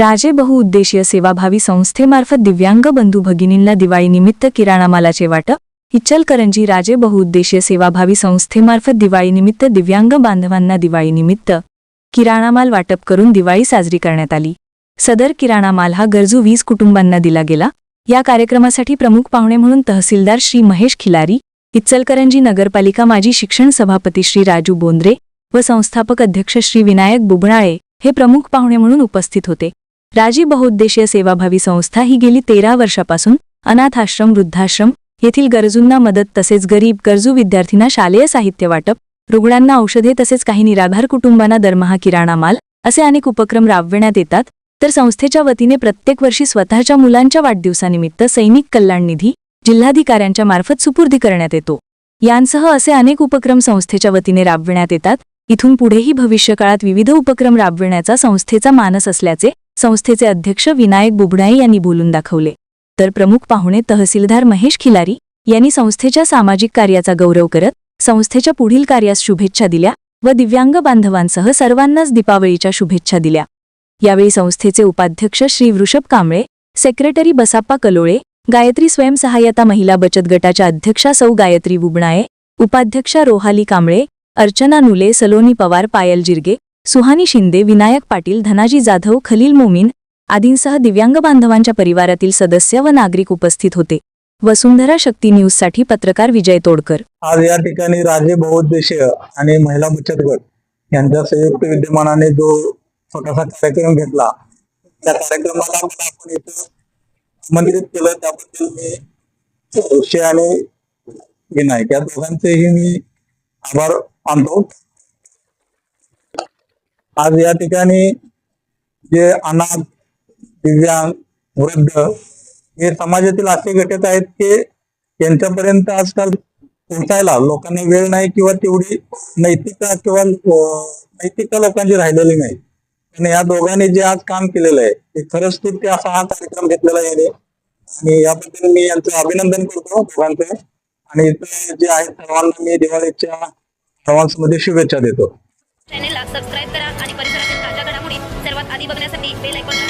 राजे बहुउद्देशीय सेवाभावी संस्थेमार्फत दिव्यांग बंधू भगिनींना दिवाळीनिमित्त किराणा मालाचे वाटप इचलकरंजी राजे बहुउद्देशीय सेवाभावी संस्थेमार्फत दिवाळीनिमित्त दिव्यांग बांधवांना दिवाळीनिमित्त किराणा माल वाटप करून दिवाळी साजरी करण्यात आली. सदर किराणा माल हा गरजू वीस कुटुंबांना दिला गेला. या कार्यक्रमासाठी प्रमुख पाहुणे म्हणून तहसीलदार श्री महेश खिलारी इचलकरंजी नगरपालिका माजी शिक्षण सभापती श्री राजू बोंद्रे व संस्थापक अध्यक्ष श्री विनायक बुबणाळे हे प्रमुख पाहुणे म्हणून उपस्थित होते. राजी बहुउद्देशीय सेवाभावी संस्था ही गेली तेरा वर्षापासून अनाथाश्रम वृद्धाश्रम येथील गरजूंना मदत तसेच गरीब गरजू विद्यार्थ्यांना शालेय साहित्य वाटप रुग्णांना औषधे तसेच काही निराधार कुटुंबांना दरमहा किराणा माल असे अनेक उपक्रम राबविण्यात येतात. तर संस्थेच्या वतीने प्रत्येक वर्षी स्वतःच्या मुलांच्या वाढदिवसानिमित्त सैनिक कल्याण निधी जिल्हाधिकाऱ्यांच्या मार्फत सुपूर्दी करण्यात येतो. यांसह असे अनेक उपक्रम संस्थेच्या वतीने राबविण्यात येतात. इथून पुढेही भविष्यकाळात विविध उपक्रम राबविण्याचा संस्थेचा मानस असल्याचे संस्थेचे अध्यक्ष विनायक बुबडाई यांनी बोलून दाखवले. तर प्रमुख पाहुणे तहसीलदार महेश खिलारी यांनी संस्थेच्या सामाजिक कार्याचा गौरव करत संस्थेच्या पुढील कार्यास शुभेच्छा दिल्या व दिव्यांग बांधवांसह सर्वांनाच दीपावळीच्या शुभेच्छा दिल्या. यावेळी संस्थेचे उपाध्यक्ष श्री वृषभ कांबळे सेक्रेटरी बसाप्पा कलोळे गायत्री स्वयंसहाय्यता महिला बचत गटाच्या अध्यक्षा सौ गायत्री बुबणाये उपाध्यक्षा रोहाली कांबळे अर्चना नुले सलोनी पवार पायल जिरगे सुहानी शिंदे विनायक पाटील धनाजी जाधव खलील मोमीन आदींसह दिव्यांग बांधवांच्या परिवारातील सदस्य व नागरिक उपस्थित होते वसुंधरा शक्ती न्यूजसाठी पत्रकार विजय तोडकर. आज या ठिकाणी राजे बहुउद्देशीय आणि महिला बचत गट यांच्या संयुक्त विद्यमानाने जो छोटासा कार्यक्रम घेतला त्या कार्यक्रमाला आपण इथं आमंत्रित केलं. त्याबद्दल मी ऋषी आणि विनायक या दोघांचेही मी आभार मानतो. आज या ठिकाणी जे अनाथ दिव्यांग वृद्ध हे समाजातील असे घटक आहेत की यांच्यापर्यंत आजकाल पोहोचायला लोकांना वेळ नाही किंवा तेवढी नैतिकता किंवा नैतिकता लोकांची राहिलेली नाही. आणि या दोघांनी जे आज काम केलेलं आहे ते खरंच ते असा हा कार्यक्रम घेतलेला आहे. याने आणि याबद्दल मी यांचं अभिनंदन करतो दोघांचं. आणि इथं जे आहेत सर्वांना मी दिवाळीच्या सर्वांमध्ये शुभेच्छा देतो. चॅनेलला सबस्क्राईब करा. May like, wala.